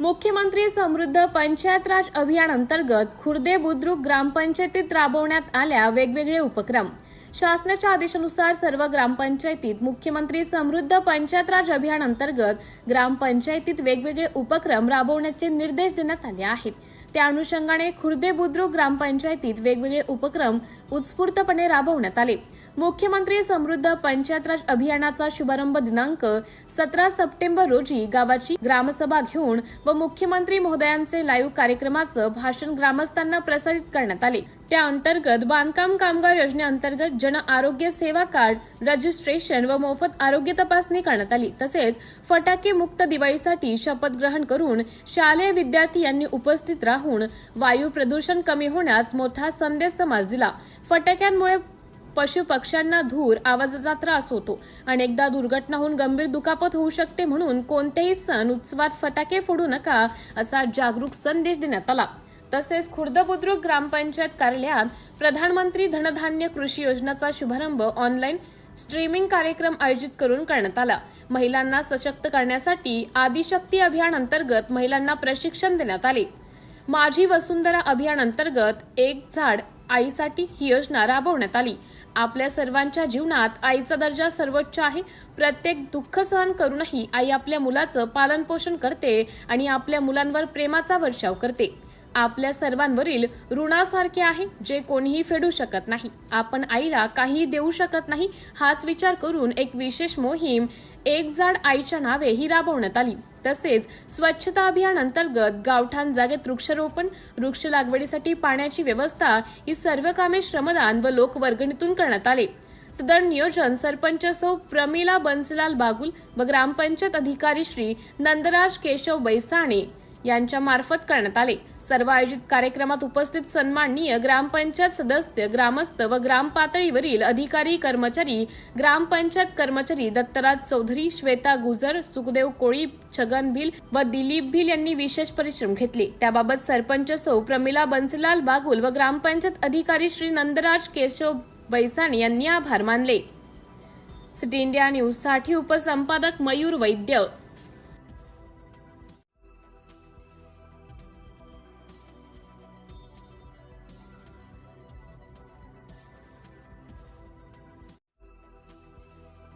मुख्यमंत्री समृद्ध पंचायत राज अभियान अंतर्गत खुर्दे बुद्रुक ग्रामपंचायतीत राबवण्यात आल्या वेगवेगळे उपक्रम. शासनाच्या आदेशानुसार सर्व ग्रामपंचायतीत मुख्यमंत्री समृद्ध पंचायत राज अभियान अंतर्गत ग्रामपंचायतीत वेगवेगळे उपक्रम राबवण्याचे निर्देश देण्यात आले आहेत. त्या अनुषंगाने खुर्दे बुद्रुक ग्रामपंचायतीत वेगवेगळे उपक्रम उत्स्फूर्तपणे राबवण्यात आले. मुख्यमंत्री समृद्ध पंचायत राज अभियानाचा शुभारंभ दिनांक सतरा सप्टेंबर रोजी गावाची ग्रामसभा घेऊन व मुख्यमंत्री महोदयांचे लाईव्ह कार्यक्रमाचं भाषण ग्रामस्थांना प्रसारित करण्यात आले. त्या अंतर्गत बांधकाम कामगार योजनेअंतर्गत जन आरोग्य सेवा कार्ड रजिस्ट्रेशन व मोफत आरोग्य तपासणी करण्यात आली. तसेच फटाके मुक्त दिवाळीसाठी शपथ ग्रहण करून शालेय विद्यार्थी यांनी उपस्थित राहून वायू प्रदूषण कमी होण्यास मोठा संदेश समाज दिला. फटाक्यांमुळे पशु पक्ष्यांना धूर आवाजाचा त्रास होतो. अनेकदा दुर्घटना होऊन गंभीर दुखापत होऊ शकते म्हणून कोणतेही सण उत्सवात फटाके फोडू नका असा जागरूक संदेश देण्यात आला. तसेच खुर्द बुद्रुक ग्रामपंचायत कार्यालयात प्रधानमंत्री धनधान्य कृषी योजनाचा शुभारंभ ऑनलाईन स्ट्रीमिंग कार्यक्रम आयोजित करून करण्यात आला. महिलांना सशक्त करण्यासाठी आदिशक्ती अभियान अंतर्गत महिलांना प्रशिक्षण देण्यात आले. माझी वसुंधरा अभियान अंतर्गत एक झाड आईसाठी ही योजना राबवण्यात आली. आपल्या सर्वांच्या जीवनात आईचा दर्जा सर्वोच्च आहे. प्रत्येक दुःख सहन करूनही आई आपल्या मुलाचं पालन पोषण करते आणि आपल्या मुलांवर प्रेमाचा वर्षाव करते. आपल्या सर्वांवरील ऋणासारखे आहे जे कोणीही फेडू शकत नाही. आपण आईला काहीही देऊ शकत नाही हाच विचार करून एक विशेष मोहीम एक झाड आईच्या नावे ही राबवण्यात आली. तसेच स्वच्छता अभियान अंतर्गत गावठाण जागेत वृक्षारोपण वृक्ष लागवडीसाठी पाण्याची व्यवस्था ही सर्व कामे श्रमदान व लोकवर्गणीतून करण्यात आले. सदर नियोजन सरपंच सौ प्रमिला बन्सलाल बागुल व ग्रामपंचायत अधिकारी श्री नंदराज केशव बैसाणे यांच्या मार्फत करण्यात आले. सर्व आयोजित कार्यक्रमात उपस्थित सन्माननीय ग्रामपंचायत सदस्य ग्रामस्थ व ग्राम पातळीवरील अधिकारी कर्मचारी ग्रामपंचायत कर्मचारी दत्तराज चौधरी श्वेता गुजर सुखदेव कोळी छगन भिल व दिलीप भिल यांनी विशेष परिश्रम घेतले. त्याबाबत सरपंच सौ प्रमिला बन्सीलाल बागुल व ग्रामपंचायत अधिकारी श्री नंदराज केशव बैसाण यांनी आभार मानले. सिटी इंडिया न्यूजसाठी उपसंपादक मयूर वैद्य